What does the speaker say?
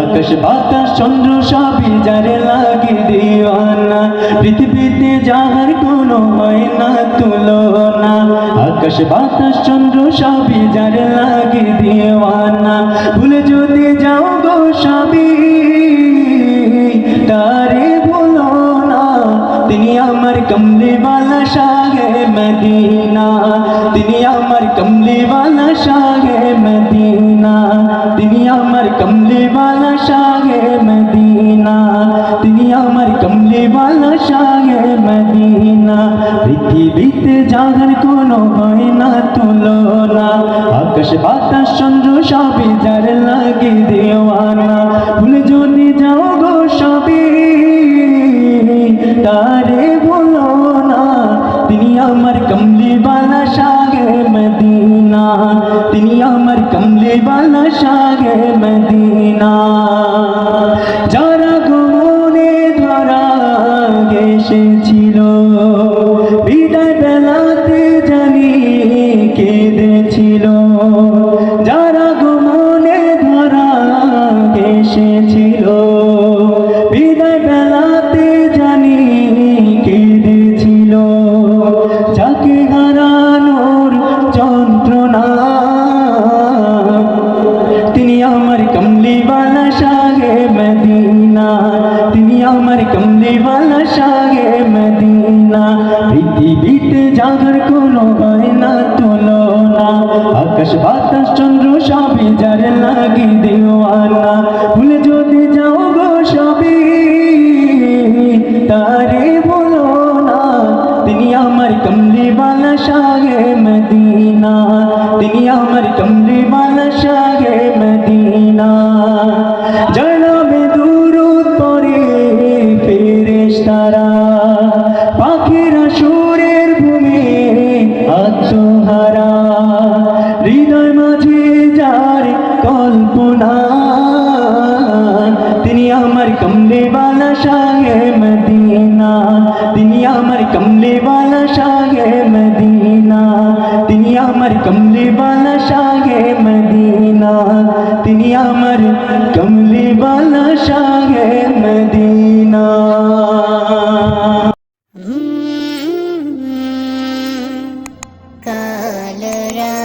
আকাশ বাতাস, চন্দ্র সবই যারে লাগে দিওয়ানা পৃথিবীতে যাহার কোনো হয় না তুলনা আকাশ, বাতাস, চন্দ্র সবই যারে লাগে দিওয়ানা ভুলে যদি যাও গো সবই তারে ভুলো না। তিনি আমার কমলিওয়ালা শাহে মদিনা। তিনি আমার কমলিওয়ালা শাহে মদিনা। তিনি আমার কমলিওয়ালা শাহে মদিনা। তিনি আমার কমলিওয়ালা শাহে মদিনা। পৃথিবীতে যাহার কোনো হয় না তুলনা। আকাশ, বাতাস, চন্দ্র সবই যার লাগে দেওয়ানা। ভুলে যদি যাও গো সবই, তারে বলো না। তিনি আমার কমলিওয়ালা শাহে মদিনা। তিনি আমার কমলে বালা সাগে মদিনা। যারা গমনে ধরা এসেছিল বিদায় বেলাতে জানি কেঁদেছিল। যারা তিনি আমার কমলিওয়ালা শাহে মদিনা। পৃথিবীতে যাহার কোনো হয় না তুলনা। আকাশ, বাতাস, চন্দ্র, সবই যার লাগি দেওয়ানা। ভুলে যদি যাও গো সবই, তারে বলো না। তিনি আমার কমলিওয়ালা শাহে মদিনা। তিনি আমার কমলিওয়ালা শাহ মদিনা, তিনি আমার কমলে বালা শাহ মদিনা, তিনি আমার কমলে বালা শাহ মদিনা, তিনি আমার কমলে বালা শাহ মদিনা। কালরা